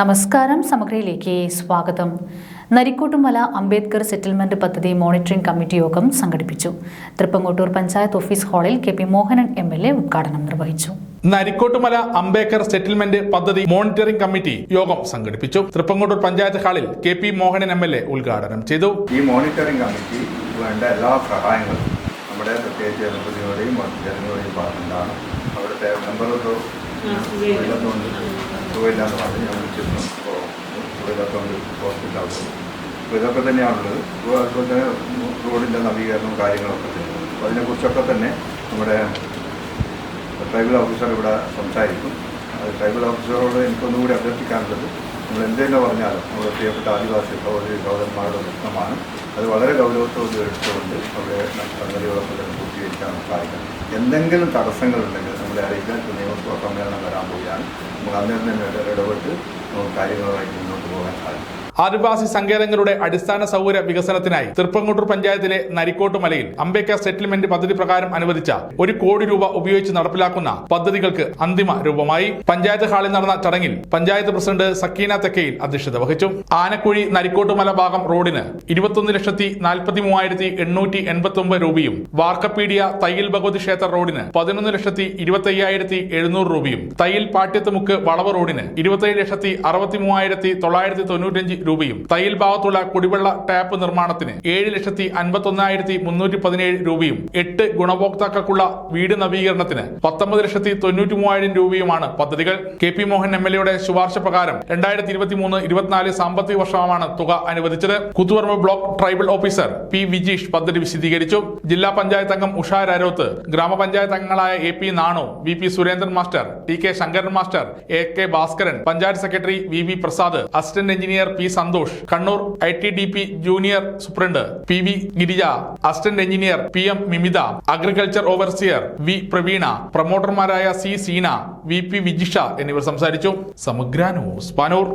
നമസ്കാരം സമഗ്രയിലേക്ക് സ്വാഗതം. നരിക്കോട്ടുമല അംബേദ്കർ സെറ്റിൽമെന്റ് പദ്ധതി മോണിറ്ററിംഗ് കമ്മിറ്റി യോഗം സംഘടിപ്പിച്ചു. തൃപ്പങ്ങോട്ടൂർ പഞ്ചായത്ത് ഓഫീസ് ഹാളിൽ K P Mohanan M L A ഉദ്ഘാടനം നിർവഹിച്ചു. നരിക്കോട്ടുമല അംബേദ്കർ സെറ്റിൽമെന്റ് പദ്ധതി മോണിറ്ററിംഗ് കമ്മിറ്റി യോഗം സംഘടിപ്പിച്ചു. തൃപ്പങ്ങോട്ടൂർ പഞ്ചായത്ത് ഹാളിൽ K P Mohanan M L A ഉദ്ഘാടനം ചെയ്തു. ഈ മോണിറ്ററിംഗ് കമ്മിറ്റി വേണ്ട എല്ലാ സഹായങ്ങളും നമ്മുടെ പ്രത്യേകിച്ച് ജനപ്രതിനിധികളുടെയും മറ്റ് ജനങ്ങളുടെയും ഭാഗത്തുനിന്നാണ്. അവിടുത്തെ സുഖമില്ലാത്തതുകൊണ്ട് സുഖമില്ലാന്ന് പറഞ്ഞ് ഞാൻ വിളിച്ചിരുന്നു. അപ്പോൾ സുഖമില്ലാത്തതുകൊണ്ട് ഹോസ്പിറ്റലാകും അപ്പോൾ ഇതൊക്കെ തന്നെയാണുള്ളത് അതുപോലെ തന്നെ റോഡിന്റെ നവീകരണവും കാര്യങ്ങളൊക്കെ തന്നെ അപ്പോൾ അതിനെക്കുറിച്ചൊക്കെ തന്നെ നമ്മുടെ ട്രൈബൽ ഓഫീസർ ഇവിടെ സംസാരിക്കും. അത് ട്രൈബൽ ഓഫീസറോട് എനിക്കൊന്നുകൂടി അഭ്യർത്ഥിക്കാനുള്ളത് നമ്മൾ എന്തെന്ന് പറഞ്ഞാലും നമ്മുടെ പ്രിയപ്പെട്ട ആദിവാസി സഹോദരി സഹോദരന്മാരുടെ പ്രശ്നമാണ്. അത് വളരെ ഗൗരവത്തോട് എടുത്തുകൊണ്ട് അവിടെ സംഗതികളൊക്കെ പൂർത്തീകരിക്കാൻ സഹായിക്കാം എന്തെങ്കിലും തടസ്സങ്ങളുണ്ടെങ്കിൽ നമ്മളെ അറിയിക്കാൻ നിയമസഭാ നമുക്ക് തന്നെ ഇടപെട്ട് നമുക്ക് കാര്യങ്ങളുമായിട്ട് മുന്നോട്ട് പോകാൻ സാധിക്കും. ആദിവാസി സങ്കേതങ്ങളുടെ അടിസ്ഥാന സൗകര്യ വികസനത്തിനായി തൃപ്പങ്ങോട്ടൂർ പഞ്ചായത്തിലെ നരിക്കോട്ട് മലയിൽ അംബേദ്കർ സെറ്റിൽമെന്റ് പദ്ധതി പ്രകാരം അനുവദിച്ച ഒരു കോടി രൂപ ഉപയോഗിച്ച് നടപ്പിലാക്കുന്ന പദ്ധതികൾക്ക് അന്തിമ രൂപമായി പഞ്ചായത്ത് ഹാളിൽ നടന്ന ചടങ്ങിൽ പഞ്ചായത്ത് പ്രസിഡന്റ് സക്കീന തെക്കയിൽ അധ്യക്ഷത വഹിച്ചു. ആനക്കുഴി നരിക്കോട്ടുമല ഭാഗം റോഡിന് ഇരുപത്തൊന്ന് ലക്ഷത്തി നാൽപ്പത്തി മൂവായിരത്തി എണ്ണൂറ്റി എൺപത്തി ഒമ്പത് രൂപയും വാർക്കപ്പീഡിയ തയ്യൽ ഭഗവതി ക്ഷേത്ര റോഡിന് പതിനൊന്ന് ലക്ഷത്തി ഇരുപത്തി അയ്യായിരത്തി എഴുന്നൂറ് രൂപയും തയ്യൽ പാട്യത്തുമുക്ക് വളവ് റോഡിന് ഇരുപത്തേഴ് ലക്ഷത്തി അറുപത്തി മൂവായിരത്തി തൊള്ളായിരത്തി തൊണ്ണൂറ്റഞ്ച് രൂപയും തയ്യൽ ഭാഗത്തുള്ള കുടിവെള്ള ടാപ്പ് നിർമ്മാണത്തിന് ഏഴ് ലക്ഷത്തി അൻപത്തൊന്നായിരത്തി മുന്നൂറ്റി പതിനേഴ് രൂപയും എട്ട് ഗുണഭോക്താക്കൾക്കുള്ള വീട് നവീകരണത്തിന് പത്തൊമ്പത് ലക്ഷത്തി തൊണ്ണൂറ്റി മൂവായിരം രൂപയുമാണ് പദ്ധതികൾ. K P Mohan M L എയുടെ ശുപാർശ പ്രകാരം രണ്ടായിരത്തി ഇരുപത്തി മൂന്ന് ഇരുപത്തിനാല് സാമ്പത്തിക വർഷമാണ് തുക അനുവദിച്ചത്. Kuthuparamba block tribal officer P Vijeesh പദ്ധതി വിശദീകരിച്ചു. ജില്ലാ പഞ്ചായത്ത് അംഗം ഉഷാ രാരോത്ത് ഗ്രാമപഞ്ചായത്ത് അംഗങ്ങളായ A P Nanu V P Surendran master T K Sankaran master A K Bhaskaran panchayat secretary V V Prasad assistant engineer P Santhosh Kannur I T D P junior superintendent P V Girija assistant engineer P M Mimitha agriculture overseer V Praveena പ്രൊമോട്ടർമാരായ C Seena V P Vijisha എന്നിവർ സംസാരിച്ചു. സമഗ്ര news Panoor.